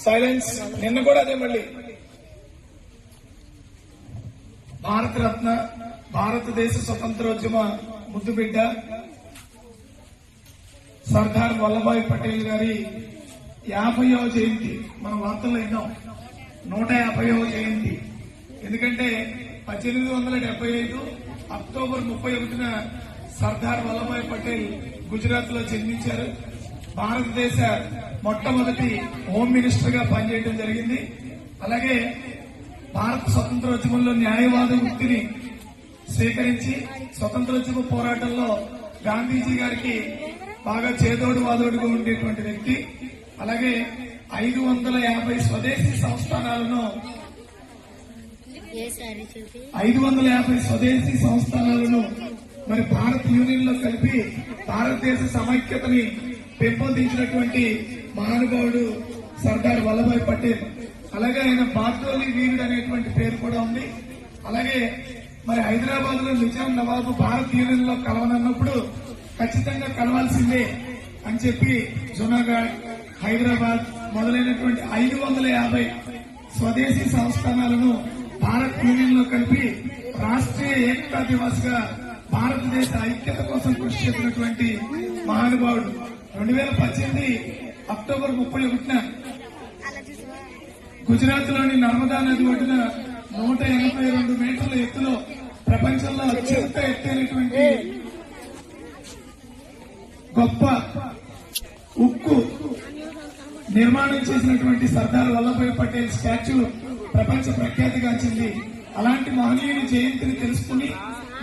Silence. నిన్న కూడా అదే మళ్ళీ. భారతరత్న భారతదేశ స్వతంత్రోద్యమ ముద్దుబిడ్డ సర్దార్ వల్లభాయ్ పటేల్ గారి యాభైవ జయంతి. మన వార్తల్లో విన్నాం. నూట యాభైవ జయంతి. ఎందుకంటే పద్దెనిమిది వందల డెబ్బై ఐదు అక్టోబర్ ముప్పై ఒకటిన సర్దార్ వల్లభాయ్ పటేల్ గుజరాత్లో జన్మించారు. భారతదేశ మొట్టమొదటి హోమ్ మినిస్టర్గా పనిచేయడం జరిగింది. అలాగే భారత స్వతంత్రోద్యమంలో న్యాయవాద వృత్తిని స్వీకరించి స్వతంత్రోద్యమ పోరాటంలో గాంధీజీ గారికి బాగా చేదోడు వాదోడుగా ఉండేటువంటి వ్యక్తి. అలాగే ఐదు వందల యాభై స్వదేశీ సంస్థానాలను ఐదు వందల యాభై స్వదేశీ సంస్థానాలను మరి భారత్ యూనియన్లో కలిపి భారతదేశ సమైక్యతని పెంపొందించినటువంటి మహానుభావుడు సర్దార్ వల్లభాయ్ పటేల్. అలాగే ఆయన బార్దోలి వీరుడు అనేటువంటి పేరు కూడా ఉంది. అలాగే మరి హైదరాబాద్లో నిజాం నవాబు భారత్ యూనియన్ కలవనన్నప్పుడు ఖచ్చితంగా కలవాల్సిందే అని చెప్పి జునాగఢ్ హైదరాబాద్ మొదలైనటువంటి ఐదు వందల యాభై స్వదేశీ సంస్థానాలను భారత్ యూనియన్లో కలిపి రాష్ట్రీయ ఏకతా దివాస్గా భారతదేశ ఐక్యత కోసం కృషి చేసినటువంటి మహానుభావుడు. రెండు వేల పద్దెనిమిది అక్టోబర్ ముప్పై ఒకటిన గుజరాత్లోని నర్మదా నది ఒడ్డున నూట ఎనభై రెండు మీటర్ల ఎత్తులో ప్రపంచంలో అత్యంత ఎత్తైనటువంటి గొప్ప ఉక్కు నిర్మాణం చేసినటువంటి సర్దార్ వల్లభాయ్ పటేల్ స్టాచ్యూ ప్రపంచ ప్రఖ్యాతిగాంచింది. అలాంటి మహనీయుని జయంతిని తెలుసుకుని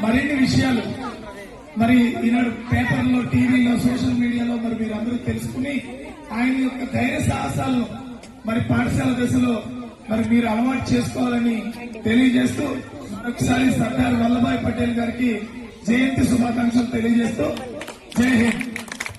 మరిన్ని విషయాలు మరి ఈనాడు పేపర్లో టీవీలో సోషల్ మీడియాలో మరి మీరందరూ తెలుసుకుని ఆయన యొక్క ధైర్య సాహసాలను మరి పాఠశాల దశలో మరి మీరు అలవాటు చేసుకోవాలని తెలియజేస్తూ ఒకసారి సర్దార్ వల్లభాయ్ పటేల్ గారికి జయంతి శుభాకాంక్షలు తెలియజేస్తూ జై హింద్.